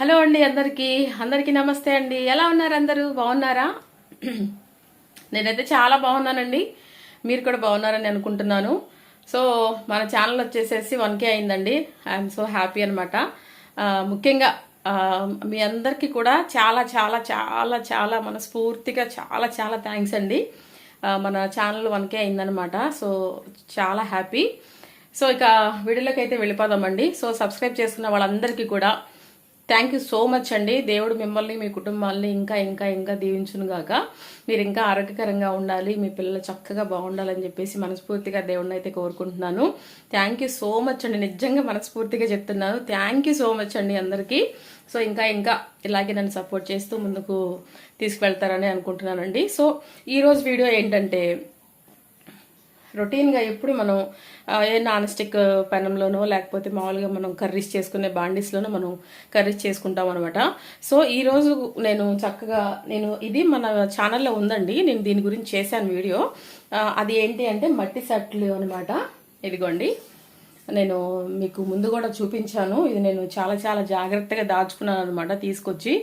Hello అండి అందరికీ. అందరికీ నమస్తే అండి. ఎలా ఉన్నారు అందరూ? బాగున్నారా? నేనైతే చాలా బాగున్నానండి. మీరు కూడా బాగున్నారని అనుకుంటున్నాను. సో మన ఛానల్ వచ్చేసేసి వన్ కే అయిందండి. ఐఎమ్ సో హ్యాపీ అనమాట ముఖ్యంగా మీ అందరికీ కూడా చాలా చాలా చాలా చాలా మనస్ఫూర్తిగా చాలా చాలా థ్యాంక్స్ అండి. మన ఛానల్ వన్ కే అయిందనమాట సో చాలా హ్యాపీ. సో ఇక వీడియోలోకి అయితే వెళ్ళిపోదామండి. సో సబ్స్క్రైబ్ చేసుకున్న వాళ్ళందరికీ కూడా థ్యాంక్ యూ సో మచ్ అండి. దేవుడు మిమ్మల్ని మీ కుటుంబాల్ని ఇంకా ఇంకా ఇంకా దీవించునుగాక. మీరు ఇంకా ఆరోగ్యకరంగా ఉండాలి మీ పిల్లలు చక్కగా బాగుండాలని చెప్పేసి మనస్ఫూర్తిగా దేవుడిని అయితే కోరుకుంటున్నాను. థ్యాంక్ యూ సో మచ్ అండి. నిజంగా మనస్ఫూర్తిగా చెప్తున్నాను. థ్యాంక్ యూ సో మచ్ అండి అందరికీ. సో ఇంకా ఇంకా ఇలాగే నన్ను సపోర్ట్ చేస్తూ ముందుకు తీసుకువెళ్తారని అనుకుంటున్నానండి. సో ఈరోజు వీడియో ఏంటంటే రొటీన్గా ఎప్పుడు మనం ఏ నాన్ స్టిక్ పెనంలోనో లేకపోతే మామూలుగా మనం కర్రీస్ చేసుకునే బాండీస్లోనో మనం కర్రీస్ చేసుకుంటాం అనమాట సో ఈరోజు నేను చక్కగా నేను ఇది మన ఛానల్లో ఉందండి. నేను దీని గురించి చేశాను వీడియో. అది ఏంటి అంటే మట్టి సట్లు అనమాట ఇదిగోండి. నేను మీకు ముందు కూడా చూపించాను. ఇది నేను చాలా చాలా జాగ్రత్తగా దాచుకున్నాను అనమాట తీసుకొచ్చి.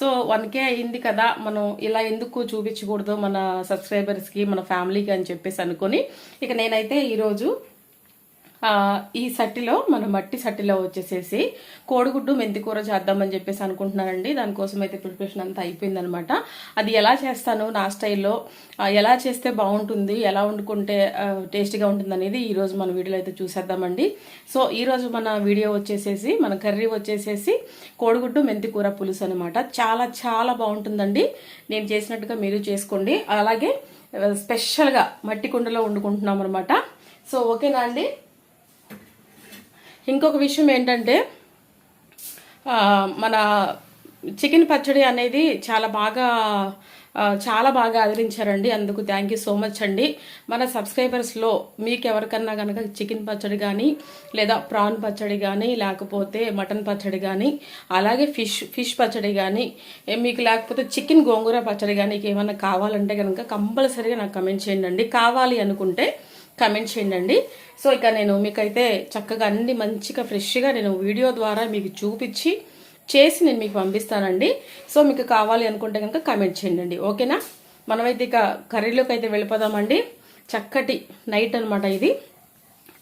సో వన్ కే అయింది కదా మనం ఇలా ఎందుకు చూపించకూడదు మన సబ్స్క్రైబర్స్కి మన ఫ్యామిలీకి అని చెప్పేసి అనుకొని. ఇక నేనైతే ఈరోజు ఈ సట్టిలో మన మట్టి సట్టిలో వచ్చేసేసి కోడిగుడ్డు మెంతికూర చేద్దామని చెప్పేసి అనుకుంటున్నానండి. దానికోసం అయితే ప్రిపరేషన్ అంతా అయిపోయిందనమాట. అది ఎలా చేస్తాను నా స్టైల్లో ఎలా చేస్తే బాగుంటుంది ఎలా వండుకుంటే టేస్ట్గా టేస్టీగా ఉంటుంది అనేది ఈరోజు మన వీడియోలో అయితే చూసేద్దామండి. సో ఈరోజు మన వీడియో వచ్చేసేసి మన కర్రీ వచ్చేసేసి కోడిగుడ్డు మెంతికూర పులుసు అనమాట. చాలా చాలా బాగుంటుందండి. నేను చేసినట్టుగా మీరు చేసుకోండి. అలాగే స్పెషల్గా మట్టి కుండలో వండుకుంటున్నాం అనమాట సో ఓకేనా అండి? ఇంకొక విషయం ఏంటంటే మన చికెన్ పచ్చడి అనేది చాలా బాగా చాలా బాగా ఆదరించారండి. అందుకు థ్యాంక్ యూ సో మచ్ అండి. మన సబ్స్క్రైబర్స్లో మీకు ఎవరికన్నా కనుక చికెన్ పచ్చడి కానీ లేదా ప్రాన్ పచ్చడి కానీ లేకపోతే మటన్ పచ్చడి కానీ అలాగే ఫిష్ ఫిష్ పచ్చడి కానీ మీకు లేకపోతే చికెన్ గోంగూర పచ్చడి కానీ ఏమైనా కావాలంటే కనుక కంపల్సరీగా నాకు కమెంట్ చేయండి అండి. కావాలి అనుకుంటే కమెంట్ చేయండి సో ఇక నేను మీకైతే చక్కగా అన్ని మంచిగా ఫ్రెష్గా నేను వీడియో ద్వారా మీకు చూపించి చేసి నేను మీకు పంపిస్తానండి. సో మీకు కావాలి అనుకుంటే కనుక కమెంట్ చేయండి ఓకేనా మనమైతే ఇక కర్రీలోకి అయితే వెళ్ళిపోదామండి. చక్కటి నైట్ అనమాట ఇది.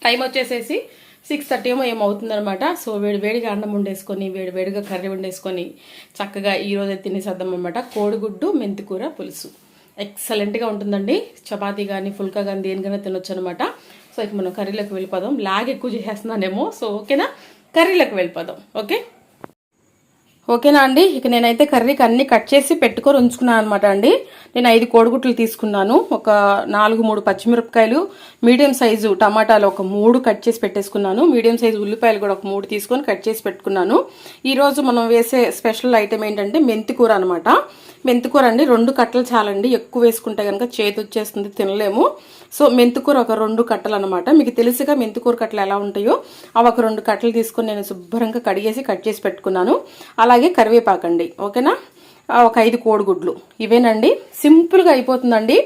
టైం వచ్చేసేసి సిక్స్ థర్టీ ఏమో ఏమవుతుందనమాట సో వేడి వేడిగా అన్నం వండేసుకొని వేడి వేడిగా కర్రీ వండేసుకొని చక్కగా ఈరోజు తినేసేద్దాం అనమాట కోడిగుడ్డు మెంతికూర పులుసు. ఎక్సలెంట్గా ఉంటుందండి. చపాతీ కానీ ఫుల్కా కానీ దేనికైనా తినొచ్చు అనమాట సో ఇక మనం కర్రీలోకి వెళ్ళిపోదాం. లాగ్ ఎక్కువ చేసేస్తున్నానేమో. సో ఓకేనా? కర్రీలోకి వెళ్ళిపోదాం. ఓకే? ఓకేనా అండి? ఇక నేనైతే కర్రీకి అన్ని కట్ చేసి పెట్టుకొని ఉంచుకున్నాను అనమాట అండి. నేను ఐదు కోడిగుట్లు తీసుకున్నాను. ఒక నాలుగు మూడు పచ్చిమిరపకాయలు మీడియం సైజు టమాటాలు ఒక మూడు కట్ చేసి పెట్టేసుకున్నాను. మీడియం సైజు ఉల్లిపాయలు కూడా ఒక మూడు తీసుకొని కట్ చేసి పెట్టుకున్నాను. ఈరోజు మనం వేసే స్పెషల్ ఐటెం ఏంటంటే మెంతికూర అనమాట మెంతికూర అండి రెండు కట్టలు చాలండి. ఎక్కువ వేసుకుంటే కనుక చేతి వచ్చేస్తుంది తినలేము. సో మెంతికూర ఒక రెండు కట్టలు అనమాట మీకు తెలుసుగా మెంతికూర కట్టలు ఎలా ఉంటాయో. అవి ఒక రెండు కట్టలు తీసుకొని నేను శుభ్రంగా కడిగేసి కట్ చేసి పెట్టుకున్నాను. అలాగే కరివేపాకండి ఓకేనా? ఒక ఐదు కోడిగుడ్లు. ఇవేనండి. సింపుల్గా అయిపోతుందండి.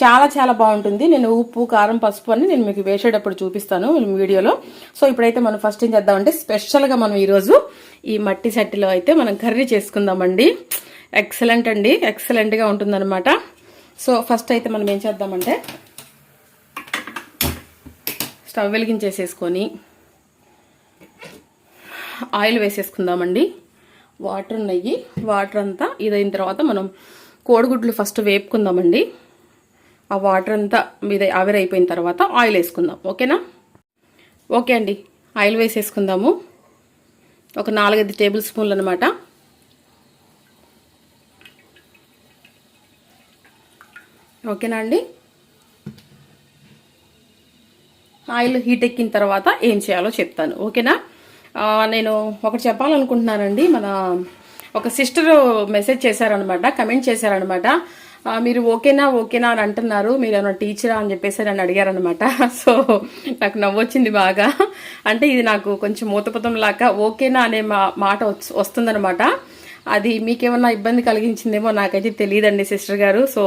చాలా చాలా బాగుంటుంది. నేను ఉప్పు కారం పసుపు అని నేను మీకు వేసేటప్పుడు చూపిస్తాను వీడియోలో. సో ఇప్పుడైతే మనం ఫస్ట్ ఏం చేద్దామంటే స్పెషల్గా మనం ఈరోజు ఈ మట్టి సట్టిలో అయితే మనం కర్రీ చేసుకుందామండి. ఎక్సలెంట్ అండి. ఎక్సలెంట్గా ఉంటుందన్నమాట. సో ఫస్ట్ అయితే మనం ఏం చేద్దామంటే స్టవ్ వెలిగించేసేసుకొని ఆయిల్ వేసేసుకుందామండి. వాటర్ ఉన్నాయి. వాటర్ అంతా ఇదైన తర్వాత మనం కోడిగుడ్లు ఫస్ట్ వేపుకుందామండి. ఆ వాటర్ అంతా మీద ఆవిరైపోయిన తర్వాత ఆయిల్ వేసుకుందాం. ఓకేనా? ఓకే అండి. ఆయిల్ వేసేసుకుందాము. ఒక నాలుగైదు టేబుల్ స్పూన్లు అనమాట ఓకేనా అండి? ఆయిల్ హీట్ ఎక్కిన తర్వాత ఏం చేయాలో చెప్తాను. ఓకేనా? నేను ఒకటి చెప్పాలనుకుంటున్నానండి. మన ఒక సిస్టర్ మెసేజ్ చేశారనమాట కమెంట్ చేశారనమాట మీరు ఓకేనా ఓకేనా అని అంటున్నారు. మీరు ఏమైనా టీచరా అని చెప్పేసి నన్ను అడిగారనమాట సో నాకు నవ్వొచ్చింది బాగా. అంటే ఇది నాకు కొంచెం మూతపతం లాగా ఓకేనా అనే మా మాట వస్తుందనమాట అది మీకేమన్నా ఇబ్బంది కలిగించిందేమో నాకైతే తెలియదండి సిస్టర్ గారు. సో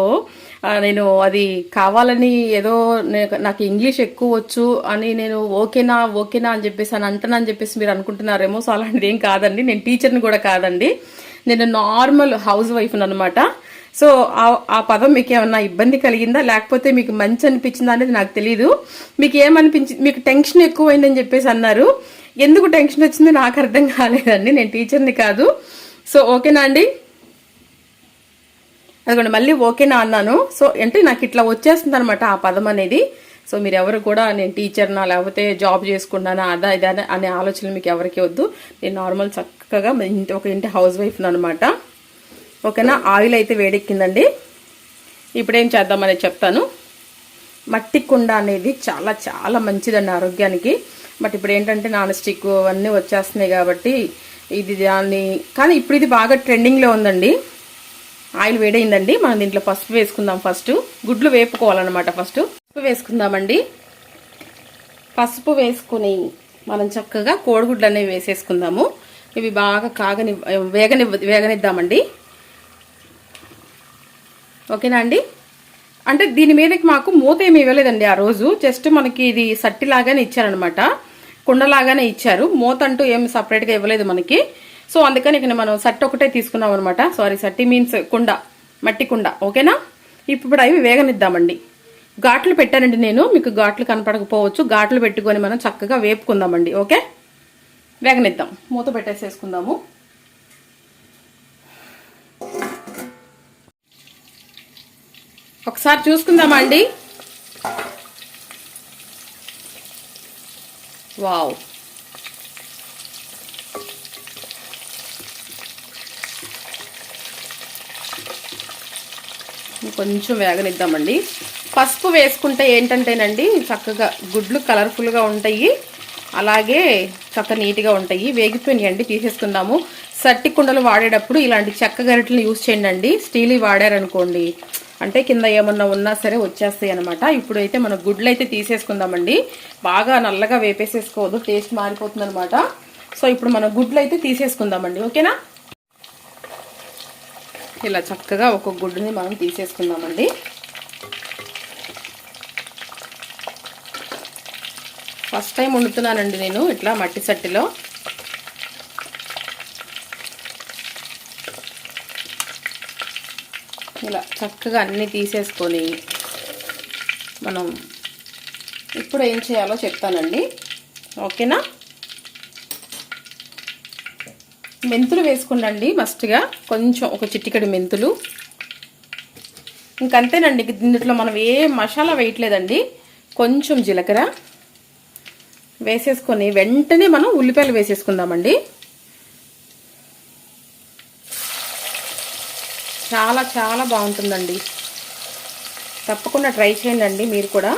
నేను అది కావాలని ఏదో నాకు ఇంగ్లీష్ ఎక్కువ వచ్చు అని నేను ఓకేనా ఓకేనా అని చెప్పేసి అని అంటున్నా అని చెప్పేసి మీరు అనుకుంటున్నారేమో. సో అలాంటిది ఏం కాదండి. నేను టీచర్ని కూడా కాదండి. నేను నార్మల్ హౌస్ వైఫ్ అనమాట సో ఆ- ఆ పదం మీకు ఏమన్నా ఇబ్బంది కలిగిందా? లేకపోతే మీకు మంచి అనిపించిందా అనేది నాకు తెలియదు మీకు ఏమనిపించింది మీకు టెన్షన్ ఎక్కువైందని చెప్పేసి అన్నారు. ఎందుకు టెన్షన్ వచ్చింది నాకు అర్థం కాలేదండి. నేను టీచర్ని కాదు. సో ఓకేనా అండి? అదిగోండి మళ్ళీ ఓకేనా అన్నాను. సో అంటే నాకు ఇట్లా వచ్చేస్తుంది అనమాట ఆ పదం అనేది. సో మీరు ఎవరు కూడా నేను టీచర్నా లేకపోతే జాబ్ చేసుకున్నానా అదా ఇదా అనే- అనే ఆలోచనలు మీకు ఎవరికి వద్దు. నేను నార్మల్ చక్కగా ఇంటి ఒక ఇంటి హౌస్ వైఫ్ అనమాట ఓకేనా? ఆయిల్ అయితే వేడెక్కిందండి. ఇప్పుడు ఏం చేద్దామని చెప్తాను. మట్టి కుండ అనేది చాలా చాలా మంచిదండి ఆరోగ్యానికి. బట్ ఇప్పుడు ఏంటంటే నాన్ స్టిక్ అవన్నీ వచ్చేస్తున్నాయి కాబట్టి ఇది దాన్ని కానీ ఇప్పుడు ఇది బాగా ట్రెండింగ్లో ఉందండి. ఆయిల్ వేడైందండి. మనం దీంట్లో పసుపు వేసుకుందాం ఫస్ట్. గుడ్లు వేపుకోవాలన్నమాట ఫస్ట్. పసుపు వేసుకుందామండి. పసుపు వేసుకుని మనం చక్కగా కోడిగుడ్లు అనేవి వేసేసుకుందాము. ఇవి బాగా కాగని వేగని వేగనిద్దామండి. ఓకేనా అండి? అంటే దీని మీదకి మాకు మూత ఏమి ఇవ్వలేదండి ఆ రోజు. జస్ట్ మనకి ఇది సట్టిలాగానే ఇచ్చారనమాట కుండలాగానే ఇచ్చారు. మూత అంటూ ఏమి సపరేట్గా ఇవ్వలేదు మనకి. సో అందుకని ఇక్కడ మనం సట్టి ఒకటే తీసుకున్నాం అనమాట సారీ సట్టి మీన్స్ కుండ మట్టి కుండ. ఓకేనా? ఇప్పుడు అవి వేగనిద్దామండి. ఘాట్లు పెట్టానండి నేను. మీకు ఘాట్లు కనపడకపోవచ్చు. ఘాట్లు పెట్టుకొని మనం చక్కగా వేపుకుందామండి. ఓకే? వేగనిద్దాం. మూత పెట్టేసేసుకుందాము. ఒకసారి చూసుకుందామా అండి. వావ్. కొంచెం వేగనిద్దామండి. పసుపు వేసుకుంటే ఏంటంటేనండి చక్కగా గుడ్లు కలర్ఫుల్గా ఉంటాయి. అలాగే చక్క నీట్గా ఉంటాయి. వేగిపోయినాయండి తీసేసుకుందాము. సట్టి కుండలు వాడేటప్పుడు ఇలాంటి చెక్క గరిటెలు యూజ్ చేయండి స్టీల్వి స్టీల్ వాడారనుకోండి అంటే కింద ఏమన్నా ఉన్నా సరే వచ్చేస్తాయి అనమాట ఇప్పుడు అయితే మనం గుడ్లు అయితే తీసేసుకుందామండి. బాగా నల్లగా వేపేసేసుకోవద్దు. టేస్ట్ మారిపోతుంది అనమాట సో ఇప్పుడు మనం గుడ్లు అయితే తీసేసుకుందామండి. ఓకేనా? ఇలా చక్కగా ఒక గుడ్డుని మనం తీసేసుకుందామండి. ఫస్ట్ టైం వండుతున్నానండి నేను ఇట్లా మట్టి సట్టిలో ఇలా చక్కగా అన్నీ తీసేసుకొని మనం ఇప్పుడు ఏం చేయాలో చెప్తానండి. ఓకేనా? మెంతులు వేసుకుండండి మస్ట్గా. కొంచెం ఒక చిటికెడు మెంతులు. ఇంకంతేనండి దీంట్లో మనం ఏ మసాలా వేయట్లేదండి. కొంచెం జీలకర్ర వేసేసుకొని వెంటనే మనం ఉల్లిపాయలు వేసేసుకుందామండి. చాలా చాలా బాగుంటుందండి. తప్పకుండా ట్రై చేయండి మీరు కూడా.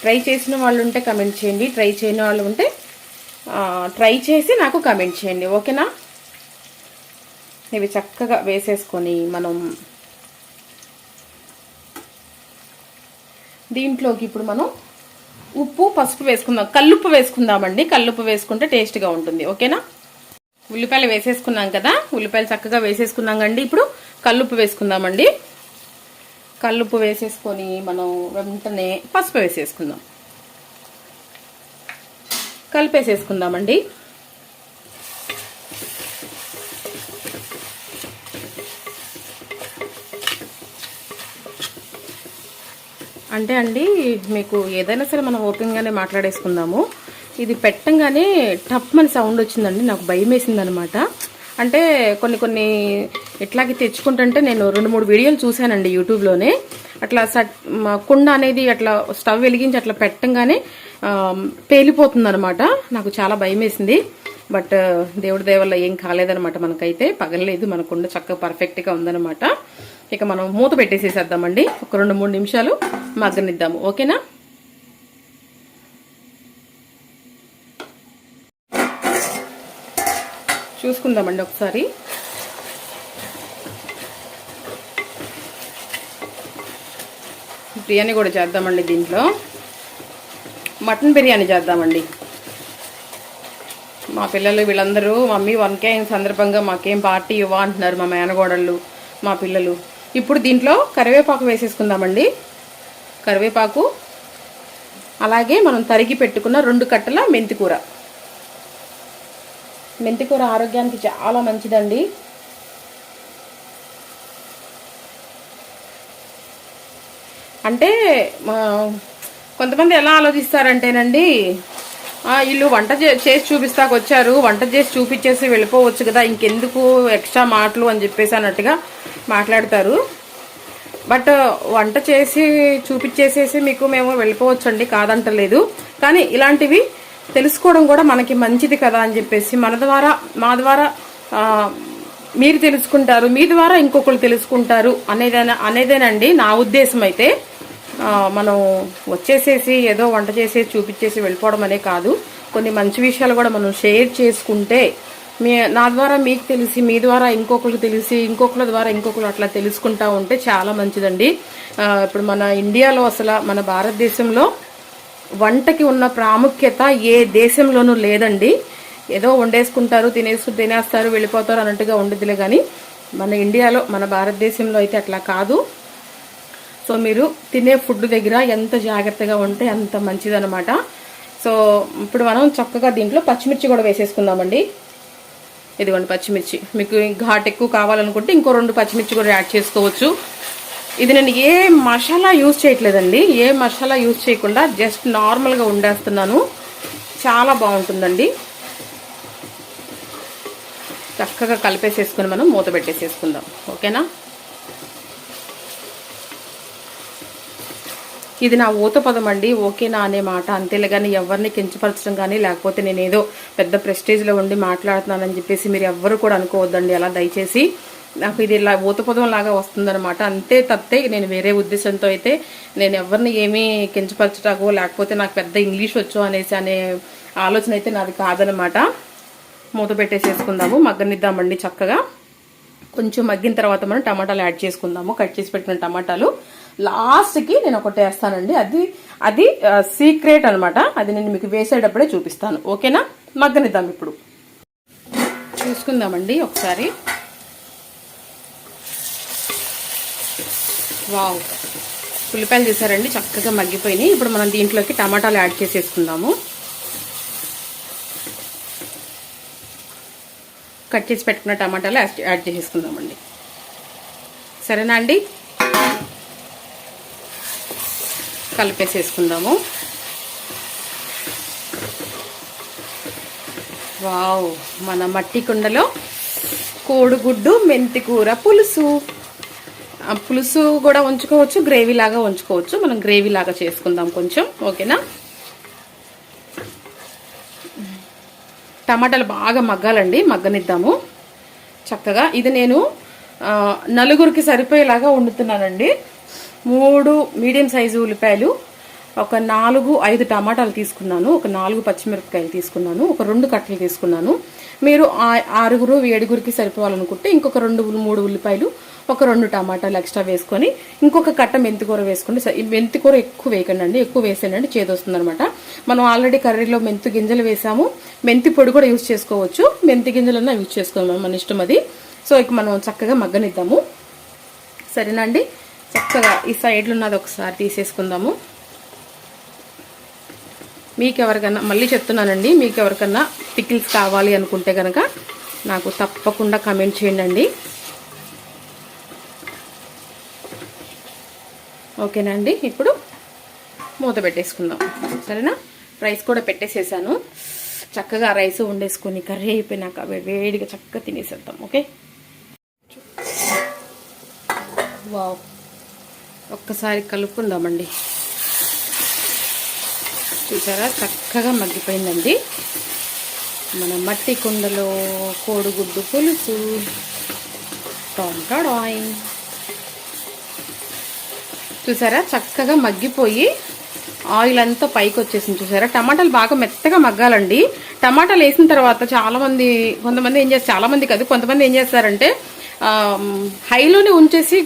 ట్రై చేసిన వాళ్ళు ఉంటే కమెంట్ చేయండి. ట్రై చేయని వాళ్ళు ఉంటే ట్రై చేసి నాకు కమెంట్ చేయండి. ఓకేనా? ఇవి చక్కగా వేసేసుకొని మనం దీంట్లోకి ఇప్పుడు మనం ఉప్పు పసుపు వేసుకుందాం. కల్లుప్పు వేసుకుందామండి. కల్లుప్పు వేసుకుంటే టేస్ట్గా ఉంటుంది. ఓకేనా? ఉల్లిపాయలు వేసేసుకున్నాం కదా. ఉల్లిపాయలు చక్కగా వేసేసుకున్నాం కండి. ఇప్పుడు కల్లుప్పు వేసుకుందామండి. కల్లుప్పు వేసేసుకొని మనం వెంటనే పసుపు వేసేసుకుందాం. కలిపేసేసుకుందామండి. అంటే అండి మీకు ఏదైనా సరే మనం ఓపెన్గానే మాట్లాడేసుకుందాము. ఇది పెట్టంగానే టప్ అని సౌండ్ వచ్చిందండి. నాకు భయం వేసింది అనమాట అంటే కొన్ని కొన్ని ఇట్లాగే తెచ్చుకుంటుంటే నేను రెండు మూడు వీడియోలు చూశానండి యూట్యూబ్లోనే. అట్లా సట్ మా కుండ అనేది అట్లా స్టవ్ వెలిగించి అట్లా పెట్టంగానే పేలిపోతుంది అనమాట నాకు చాలా భయం వేసింది బట్ దేవుడి దేవల్ల ఏం కాలేదనమాట మనకైతే. పగలలేదు మన కుండ చక్కగా పర్ఫెక్ట్గా ఉందనమాట. ఇక మనం మూత పెట్టేసేసేద్దామండి. ఒక రెండు మూడు నిమిషాలు మగ్గనిద్దాము. ఓకేనా? చూసుకుందామండి ఒకసారి. బిర్యానీ కూడా చేద్దామండి దీంట్లో. మటన్ బిర్యానీ చేద్దామండి. మా పిల్లలు వీళ్ళందరూ మమ్మీ వన్కే సందర్భంగా మాకేం పార్టీ ఇవ్వ అంటున్నారు మా మేనగోడళ్ళు మా పిల్లలు. ఇప్పుడు దీంట్లో కరివేపాకు వేసేసుకుందామండి. కరివేపాకు అలాగే మనం తరిగి పెట్టుకున్న రెండు కట్టల మెంతికూర. మెంతికూర ఆరోగ్యానికి చాలా మంచిదండి. అంటే మా- కొంతమంది ఎలా ఆలోచిస్తారంటేనండి వీళ్ళు వంట చే- చేసి చూపిస్తాకు వచ్చారు వంట చేసి చూపించేసి వెళ్ళిపోవచ్చు కదా ఇంకెందుకు ఎక్స్ట్రా మాటలు అని చెప్పేసి అన్నట్టుగా మాట్లాడతారు. బట్ వంట చేసి చూపించేసేసి మీకు మేము వెళ్ళిపోవచ్చండి కాదంటలేదు. కానీ ఇలాంటివి తెలుసుకోవడం కూడా మనకి మంచిది కదా అని చెప్పేసి మన ద్వారా మా ద్వారా మీరు తెలుసుకుంటారు మీ ద్వారా ఇంకొకరు తెలుసుకుంటారు అనేదేనా అనేదేనండి. నా ఉద్దేశం అయితే మనం వచ్చేసేసి ఏదో వంట చేసేసి చూపించేసి వెళ్ళిపోవడం అనే కాదు. కొన్ని మంచి విషయాలు కూడా మనం షేర్ చేసుకుంటే మీ నా ద్వారా మీకు తెలిసి మీ ద్వారా ఇంకొకరికి తెలిసి ఇంకొకరి ద్వారా ఇంకొకరు అట్లా తెలుసుకుంటా ఉంటే చాలా మంచిదండి. ఇప్పుడు మన ఇండియాలో అసలు మన భారతదేశంలో వంటకి ఉన్న ప్రాముఖ్యత ఏ దేశంలోనూ లేదండి. ఏదో వండేసుకుంటారు తినేసు తినేస్తారు వెళ్ళిపోతారు అన్నట్టుగా ఉండదులే కానీ మన ఇండియాలో మన భారతదేశంలో అయితే అట్లా కాదు. సో మీరు తినే ఫుడ్ దగ్గర ఎంత జాగ్రత్తగా ఉంటే అంత మంచిదనమాట సో ఇప్పుడు మనం చక్కగా దీంట్లో పచ్చిమిర్చి కూడా వేసేసుకుందామండి. ఇదిగోండి పచ్చిమిర్చి. మీకు ఘాట్ ఎక్కువ కావాలనుకుంటే ఇంకో రెండు పచ్చిమిర్చి కూడా యాడ్ చేసుకోవచ్చు. ఇది నేను ఏ మసాలా యూజ్ చేయట్లేదండి. ఏ మసాలా యూజ్ చేయకుండా జస్ట్ నార్మల్గా వండేస్తున్నాను. చాలా బాగుంటుందండి. చక్కగా కలిపేసేసుకుని మనం మూత పెట్టేసేసుకుందాం. ఓకేనా? ఇది నా ఊత పదం అండి. ఓకేనా అనే మాట. అంతేలే కానీ ఎవరిని కించపరచడం కానీ లేకపోతే నేను ఏదో పెద్ద ప్రెస్టేజ్లో ఉండి మాట్లాడుతున్నానని చెప్పేసి మీరు ఎవ్వరు కూడా అనుకోవద్దండి. అలా దయచేసి నాకు ఇది ఇలా ఊతపదం లాగా వస్తుందన్నమాట. అంతే తప్పితే నేను వేరే ఉద్దేశంతో అయితే నేను ఎవరిని ఏమీ కించపరచటాకో లేకపోతే నాకు పెద్ద ఇంగ్లీష్ వచ్చు అనేసి అనే ఆలోచన అయితే నాది కాదనమాట మూత పెట్టేసేసుకుందాము మగ్గనిద్దామండి చక్కగా. కొంచెం మగ్గిన తర్వాత మనం టమాటాలు యాడ్ చేసుకుందాము కట్ చేసి పెట్టిన టమాటాలు. లాస్ట్కి నేను ఒకటి వేస్తానండి. అది అది సీక్రెట్ అనమాట అది నేను మీకు వేసేటప్పుడే చూపిస్తాను. ఓకేనా? మగ్గనిద్దాం ఇప్పుడు. చూసుకుందామండి ఒకసారి. వావ్. ఉల్లిపాయలు చూసారండి చక్కగా మగ్గిపోయినాయి. ఇప్పుడు మనం దీంట్లోకి టమాటాలు యాడ్ చేసేసుకుందాము. కట్ చేసి పెట్టుకున్న టమాటాలు యాడ్- యాడ్ చేసేసుకుందామండి. సరేనా అండి? కలిపేసేసుకుందాము. వావ్ మన మట్టి కుండలో కోడిగుడ్డు మెంతి కూర పులుసు. పులుసు కూడా ఉంచుకోవచ్చు గ్రేవీ లాగా ఉంచుకోవచ్చు. మనం గ్రేవీ లాగా చేసుకుందాం కొంచెం ఓకేనా? టమాటాలు బాగా మగ్గాలండి మగ్గనిద్దాము. చక్కగా ఇది నేను నలుగురికి సరిపోయేలాగా వండుతున్నానండి. మూడు మీడియం సైజు ఉల్లిపాయలు ఒక నాలుగు ఐదు టమాటాలు తీసుకున్నాను ఒక నాలుగు పచ్చిమిరపకాయలు తీసుకున్నాను ఒక రెండు కట్టలు తీసుకున్నాను. మీరు ఆ- ఆరుగురు ఏడుగురికి సరిపోవాలనుకుంటే ఇంకొక రెండు మూడు ఉల్లిపాయలు ఒక రెండు టమాటాలు ఎక్స్ట్రా వేసుకొని ఇంకొక కట్ట మెంతికూర వేసుకుంటే మెంతికూర ఎక్కువ వేయకండి అండి ఎక్కువ వేసేయండి చేదొస్తుంది అనమాట మనం ఆల్రెడీ కర్రీలో మెంతి గింజలు వేసాము. మెంతి పొడి కూడా యూజ్ చేసుకోవచ్చు. మెంతి గింజలన్నా యూజ్ చేసుకోవాలి మన ఇష్టం అది. సో ఇక మనం చక్కగా మగ్గనిద్దాము. సరేనండి చక్కగా ఈ సైడ్లో ఉన్నది ఒకసారి తీసేసుకుందాము. మీకు ఎవరికన్నా మళ్ళీ చెప్తున్నానండి మీకు ఎవరికన్నా పికిల్స్ కావాలి అనుకుంటే కనుక నాకు తప్పకుండా కమెంట్ చేయండి. ఓకేనండి ఇప్పుడు మూత పెట్టేసుకుందాం. సరేనా? రైస్ కూడా పెట్టేసేసాను. చక్కగా రైస్ వండేసుకొని కర్రీ అయిపోయినాక వేడిగా చక్కగా తినేసేద్దాం ఓకే? వావ్. ఒక్కసారి కలుపుకుందామండి. చూసారా? చక్కగా మగ్గిపోయిందండి. మన మట్టి కుండలో కోడిగుడ్డు పులుసు. టొంటాడాయ్ చూసారా? చక్కగా మగ్గిపోయి ఆయిల్ అంతా పైకి వచ్చేసింది చూసారా? టమాటాలు బాగా మెత్తగా మగ్గాలండి. టమాటాలు వేసిన తర్వాత చాలామంది కొంతమంది ఏం చేస్తారు? చాలామంది కాదు కొంతమంది ఏం చేస్తారంటే హైలోనే ఉంచేసి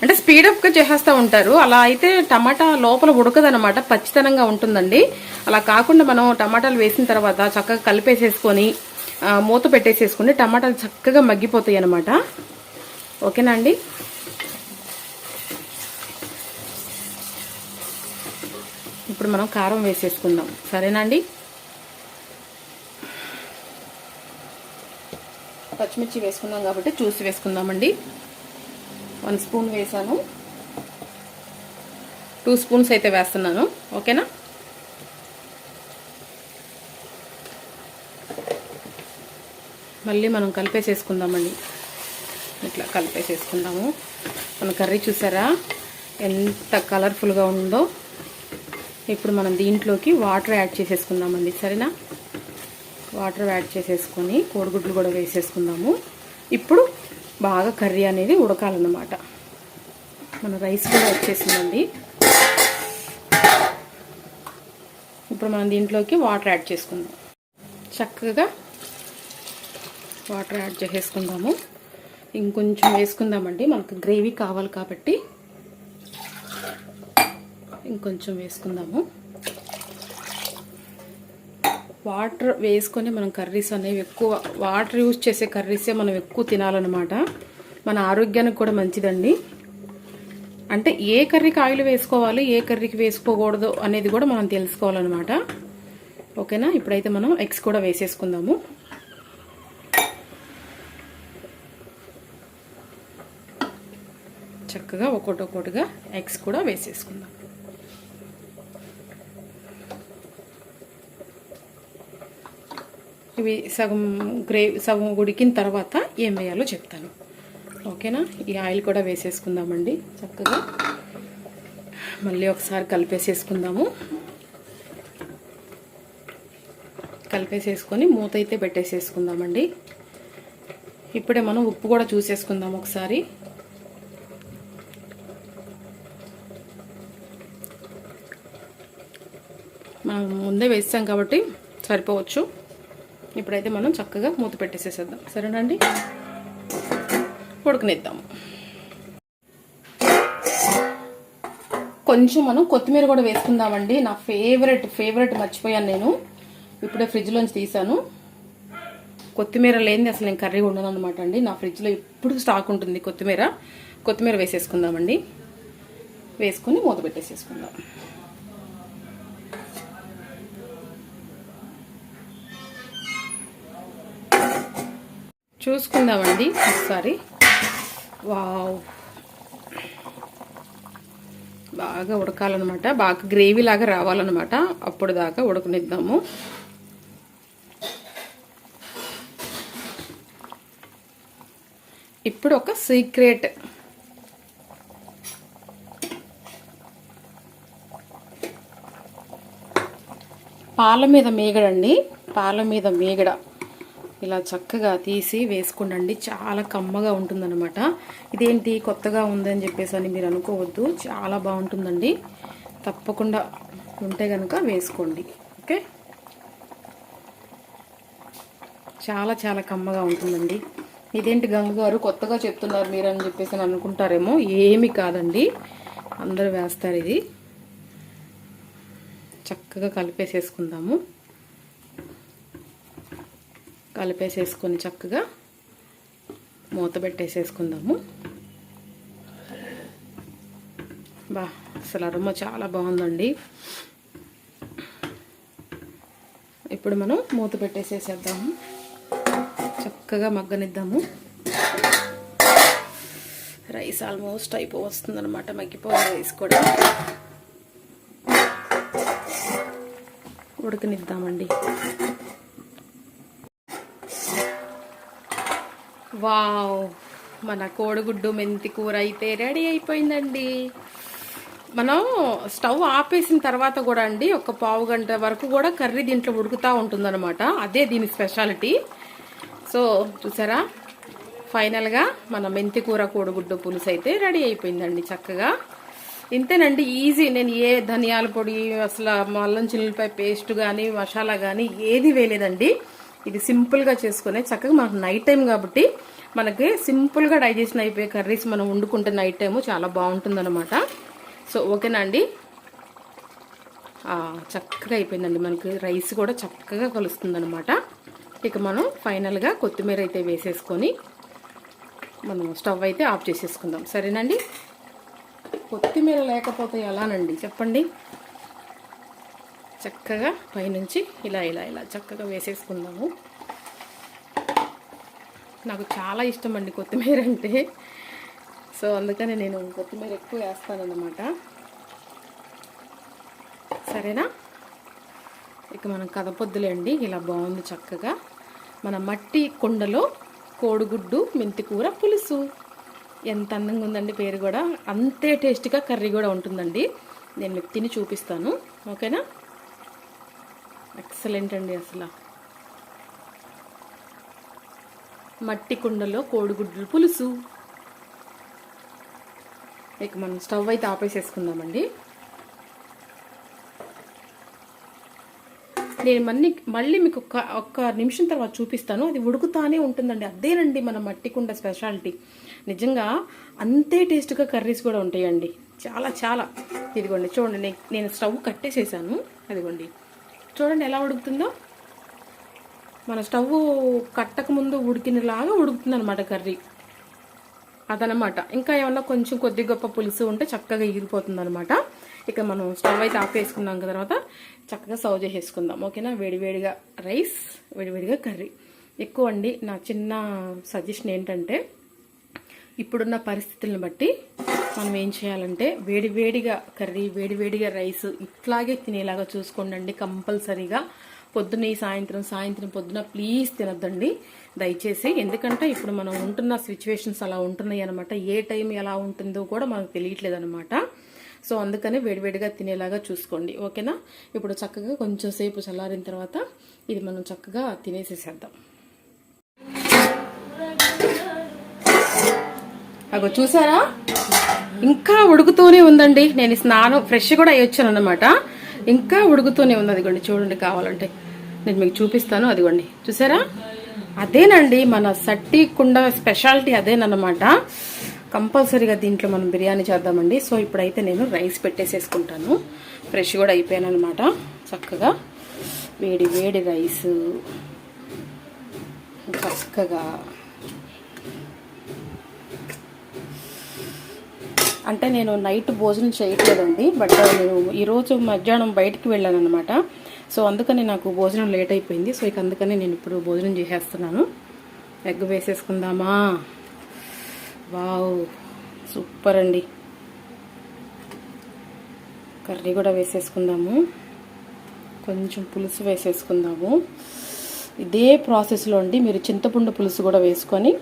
అంటే స్పీడప్గా చేసేస్తూ ఉంటారు. అలా అయితే టమాటా లోపల ఉడకదనమాట పచ్చితనంగా ఉంటుందండి. అలా కాకుండా మనం టమాటాలు వేసిన తర్వాత చక్కగా కలిపేసేసుకొని మూత పెట్టేసేసుకుని టమాటాలు చక్కగా మగ్గిపోతాయి అనమాట ఓకేనా అండి? ఇప్పుడు మనం కారం వేసేసుకుందాం. సరేనా అండి పచ్చిమిర్చి వేసుకున్నాం కాబట్టి చూసి వేసుకుందామండి. వన్ స్పూన్ వేసాను. టూ స్పూన్స్ అయితే వేస్తున్నాను. ఓకేనా? మళ్ళీ మనం కలిపేసేసుకుందామండి. ఇట్లా కలిపేసేసుకుందాము. మన కర్రీ చూసారా? ఎంత కలర్ఫుల్గా ఉందో. ఇప్పుడు మనం దీంట్లోకి వాటర్ యాడ్ చేసేసుకుందామండి సరేనా? వాటర్ యాడ్ చేసేసుకొని కోడిగుడ్లు కూడా వేసేసుకుందాము. ఇప్పుడు బాగా కర్రీ అనేది ఉడకాలన్నమాట. మన రైస్ కూడా వచ్చేసిందండి. ఇప్పుడు మనం దీంట్లోకి వాటర్ యాడ్ చేసుకుందాం. చక్కగా వాటర్ యాడ్ చేసేసుకుందాము. ఇంకొంచెం వేసుకుందామండి మనకు గ్రేవీ కావాలి కాబట్టి. ఇంకొంచెం వేసుకుందాము. వాటర్ వేసుకొని మనం కర్రీస్ అనేవి ఎక్కువ వాటర్ యూజ్ చేసే కర్రీసే మనం ఎక్కువ తినాలన్నమాట. మన ఆరోగ్యానికి కూడా మంచిదండి. అంటే ఏ కర్రీకి ఆయిల్ వేసుకోవాలి ఏ కర్రీకి వేసుకోకూడదు అనేది కూడా మనం తెలుసుకోవాలన్నమాట. ఓకేనా? ఇప్పుడైతే మనం ఎగ్స్ కూడా వేసేసుకుందాము. చక్కగా ఒక్కొక్కటి ఒక్కొక్కటిగా ఎగ్స్ కూడా వేసేసుకుందాం. ఇవి సగం గ్రేవీ సగం ఉడికిన తర్వాత ఏం వేయాలో చెప్తాను. ఓకేనా? ఈ ఆయిల్ కూడా వేసేసుకుందామండి చక్కగా. మళ్ళీ ఒకసారి కలిపేసేసుకుందాము. కలిపేసేసుకొని మూత అయితే పెట్టేసేసుకుందామండి. ఇప్పుడే మనం ఉప్పు కూడా చూసేసుకుందాం ఒకసారి. మనం ముందే వేస్తాం కాబట్టి సరిపోవచ్చు. ఇప్పుడైతే మనం చక్కగా మూత పెట్టేసేసేద్దాం. సరేనండి? ఉడకనిద్దాము. కొంచెం మనం కొత్తిమీర కూడా వేసుకుందామండి. నా ఫేవరెట్ ఫేవరెట్ మర్చిపోయాను నేను. ఇప్పుడే ఫ్రిడ్జ్లోంచి తీసాను. కొత్తిమీర లేనిది అసలు నేను కర్రీ ఉండను అనమాట అండి. నా ఫ్రిడ్జ్లో ఎప్పుడు స్టాక్ ఉంటుంది కొత్తిమీర. కొత్తిమీర వేసేసుకుందామండి. వేసుకుని మూత పెట్టేసేసుకుందాం. చూసుకుందామండి ఒకసారి. వావ్. బాగా ఉడకాలన్నమాట. బాగా గ్రేవీ లాగా రావాలన్నమాట. అప్పుడు దాకా ఉడకనిద్దాము. ఇప్పుడు ఒక సీక్రెట్. పాల మీద మేగడండి. పాల మీద మేగడ. ఇలా చక్కగా తీసి వేసుకుండండి. చాలా కమ్మగా ఉంటుందన్నమాట. ఇదేంటి కొత్తగా ఉందని చెప్పేసి అని మీరు అనుకోవద్దు. చాలా బాగుంటుందండి. తప్పకుండా ఉంటే కనుక వేసుకోండి. ఓకే? చాలా చాలా కమ్మగా ఉంటుందండి. ఇదేంటి గంగగారు కొత్తగా చెప్తున్నారు మీరు అని చెప్పేసి అనుకుంటారేమో? ఏమి కాదండి. అందరూ వేస్తారు ఇది. చక్కగా కలిపేసేసుకుందాము. కలిపేసేసుకొని చక్కగా మూత పెట్టేసేసుకుందాము. బా అసలు అరుమ చాలా బాగుందండి. ఇప్పుడు మనం మూత పెట్టేసేసేద్దాము చక్కగా మగ్గనిద్దాము. రైస్ ఆల్మోస్ట్ అయిపో వస్తుందన్నమాట మగ్గిపోయిన రైస్ కూడా. ఉడకనిద్దామండి. వావ్ మన కోడిగుడ్డు మెంతి కూర అయితే రెడీ అయిపోయిందండి. మనం స్టవ్ ఆపేసిన తర్వాత కూడా అండి ఒక పావు గంట వరకు కూడా కర్రీ దీంట్లో ఉడుకుతూ ఉంటుందన్నమాట. అదే దీని స్పెషాలిటీ. సో చూసారా? ఫైనల్గా మన మెంతి కూర కోడిగుడ్డు పులుసు అయితే రెడీ అయిపోయిందండి చక్కగా. ఇంతేనండి ఈజీ. నేను ఏ ధనియాల పొడి అసలు మల్లం చిల్లిపాయ పేస్ట్ కానీ మసాలా కానీ ఏది వేయలేదండి. ఇది సింపుల్గా చేసుకునే చక్కగా మనకు నైట్ టైం కాబట్టి మనకి సింపుల్గా డైజెషన్ అయిపోయే కర్రీస్ మనం వండుకుంటే నైట్ టైము చాలా బాగుంటుందన్నమాట. సో ఓకేనా అండి? చక్కగా అయిపోయిందండి మనకి రైస్ కూడా చక్కగా కలుస్తుందనమాట ఇక మనం ఫైనల్గా కొత్తిమీర అయితే వేసేసుకొని మనం స్టవ్ అయితే ఆఫ్ చేసేసుకుందాం. సరేనండి కొత్తిమీర లేకపోతే ఎలానండి? చెప్పండి. చక్కగా పైనుంచి ఇలా ఇలా ఇలా చక్కగా వేసేసుకుందాము. నాకు చాలా ఇష్టం అండి కొత్తిమీర అంటే. సో అందుకని నేను కొత్తిమీర ఎక్కువ వేస్తానన్నమాట. సరేనా? ఇక మనం కదపొద్దులే అండి. ఇలా బాగుంది చక్కగా. మన మట్టి కుండలో కోడిగుడ్డు మెంతికూర పులుసు. ఎంత అందంగా ఉందండి పేరు కూడా. అంతే టేస్ట్గా కర్రీ కూడా ఉంటుందండి. నేను మీకు తిని చూపిస్తాను. ఓకేనా? ఎక్సలెంట్ అండి అసలు. మట్టి కుండలో కోడిగుడ్లు పులుసు. ఇక మనం స్టవ్ అయితే ఆపేసేసుకుందామండి. నేను మళ్ళీ మళ్ళీ మీకు ఒక్క ఒక్క నిమిషం తర్వాత చూపిస్తాను. అది ఉడుకుతానే ఉంటుందండి. అదేనండి మన మట్టి కుండ స్పెషాలిటీ. నిజంగా అంతే టేస్ట్గా కర్రీస్ కూడా ఉంటాయండి. చాలా చాలా. ఇదిగోండి చూడండి నేను స్టవ్ కట్టేసేసాను. అదిగోండి. చూడండి ఎలా ఉడుకుతుందో. మన స్టవ్ కట్టక ముందు ఉడికినలాగా ఉడుకుతుంది అనమాట కర్రీ. అదనమాట. ఇంకా ఏమన్నా కొంచెం కొద్ది గొప్ప పులుసు ఉంటే చక్కగా ఎగిరిపోతుంది అనమాట ఇక మనం స్టవ్ అయితే ఆపేసుకున్నాం తర్వాత చక్కగా సర్వ్ చేసేసుకుందాం. ఓకేనా? వేడివేడిగా రైస్ వేడివేడిగా కర్రీ. ఎక్కువ అండి నా చిన్న సజెషన్ ఏంటంటే ఇప్పుడున్న పరిస్థితులను బట్టి మనం ఏం చేయాలంటే వేడివేడిగా కర్రీ వేడివేడిగా రైస్ ఇట్లాగే తినేలాగా చూసుకోండి కంపల్సరీగా. పొద్దున్న ఈ సాయంత్రం సాయంత్రం పొద్దున ప్లీజ్ తినద్దండి. దయచేసి ఎందుకంటే ఇప్పుడు మనం ఉంటున్న సిచ్యువేషన్స్ అలా ఉంటున్నాయి అనమాట ఏ టైం ఎలా ఉంటుందో కూడా మనకు తెలియట్లేదు అనమాట సో అందుకని వేడివేడిగా తినేలాగా చూసుకోండి. ఓకేనా? ఇప్పుడు చక్కగా కొంచెం సేపు చల్లారిన తర్వాత ఇది మనం చక్కగా తినేసేసేద్దాం. అగో చూసారా? ఇంకా ఉడుకుతూనే ఉందండి. నేను స్నానం ఫ్రెష్ కూడా అయ్యొచ్చాను అనమాట ఇంకా ఉడుకుతూనే ఉంది అదిగోండి చూడండి కావాలంటే. నేను మీకు చూపిస్తాను అదిగోండి. చూసారా? అదేనండి మన సట్టి కుండ స్పెషాలిటీ అదేనమాట కంపల్సరీగా దీంట్లో మనం బిర్యానీ చేద్దామండి. సో ఇప్పుడైతే నేను రైస్ పెట్టేసేసుకుంటాను. ఫ్రెష్ కూడా అయిపోయాను అనమాట చక్కగా వేడి వేడి రైస్. చక్కగా. అంటే నేను నైట్ భోజనం చేయట్లేదండి బట్ నేను ఈరోజు మధ్యాహ్నం బయటికి వెళ్ళాను అనమాట సో అందుకని నాకు భోజనం లేట్ అయిపోయింది. సో ఇక అందుకని నేను ఇప్పుడు భోజనం చేసేస్తున్నాను. ఎగ్ వేసేసుకుందామా? వావ్ సూపర్ అండి. కర్రీ కూడా వేసేసుకుందాము. కొంచెం పులుసు వేసేసుకుందాము. ఇదే ప్రాసెస్లో అండి మీరు చింతపండు పులుసు కూడా వేసుకొని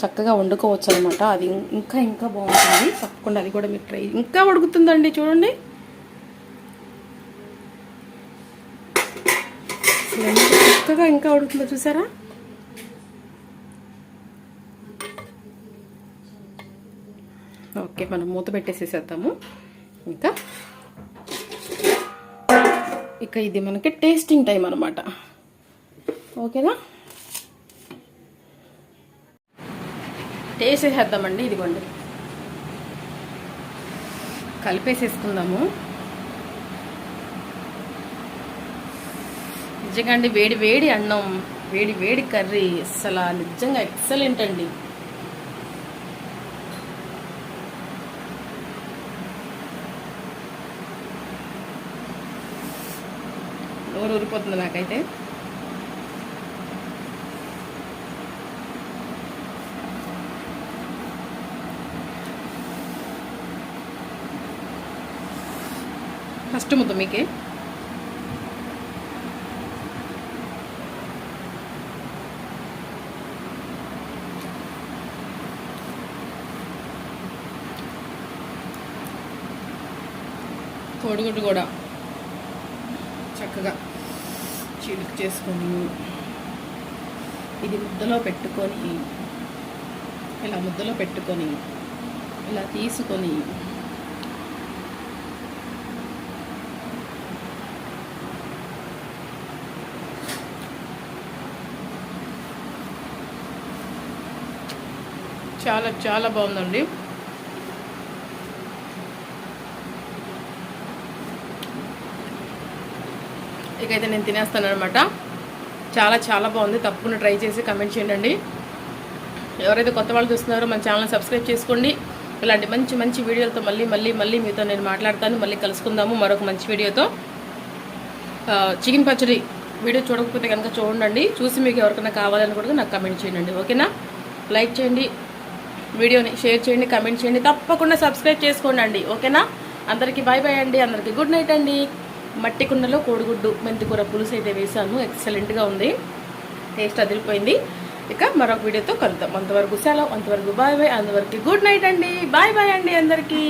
చక్కగా వండుకోవచ్చు అనమాట అది ఇంకా ఇంకా బాగుంటుంది. తప్పకుండా అది కూడా మీరు ట్రై ఇంకా ఉడుకుతుందండి చూడండి. చక్కగా ఇంకా ఉడుకుతుందో చూసారా? ఓకే మనం మూత పెట్టేసేసేద్దాము. ఇంకా ఇక ఇది మనకి టేస్టింగ్ టైం అనమాట ఓకేనా? టేస్ట్ చేసేద్దామండి ఇదిగోండి. కలిపేసేసుకుందాము. నిజంగా అండి వేడి వేడి అన్నం వేడి వేడి కర్రీ అసలు నిజంగా ఎక్సలెంట్ అండి. నోరు ఊరిపోతుంది నాకైతే. ఫస్ట్ ముద్ద మీకే? కోడిగుడ్డు కూడా చక్కగా చిలుకు చేసుకొని ఇది ముద్దలో పెట్టుకొని ఇలా ముద్దలో పెట్టుకొని ఇలా తీసుకొని చాలా చాలా బాగుందండి. ఇకైతే నేను తినేస్తాను అనమాట చాలా చాలా బాగుంది. తప్పకుండా ట్రై చేసి కమెంట్ చేయండి ఎవరైతే కొత్త వాళ్ళు చూస్తున్నారో మన ఛానల్ సబ్స్క్రైబ్ చేసుకోండి. ఇలాంటి మంచి మంచి వీడియోలతో మళ్ళీ మళ్ళీ మళ్ళీ మీతో నేను మాట్లాడతాను. మళ్ళీ కలుసుకుందాము మరొక మంచి వీడియోతో. చికెన్ పచ్చడి వీడియో చూడకపోతే కనుక చూడండి చూసి మీకు ఎవరికైనా కావాలని కూడా నాకు కమెంట్ చేయండి ఓకేనా? లైక్ చేయండి. వీడియోని షేర్ చేయండి కమెంట్ చేయండి. తప్పకుండా సబ్స్క్రైబ్ చేసుకోండి ఓకేనా? అందరికీ బాయ్ బాయ్ అండి. అందరికీ గుడ్ నైట్ అండి. మట్టి కుండలో కోడిగుడ్డు మెంతికూర పులుసు అయితే వేసాను. ఎక్సలెంట్గా ఉంది. టేస్ట్ అదిరిపోయింది. ఇక మరొక వీడియోతో కలుద్దాం. అంతవరకు సెలవు. అంతవరకు బాయ్ బాయ్ అంతవరకు గుడ్ నైట్ అండి. బాయ్ బాయ్ అండి అందరికీ.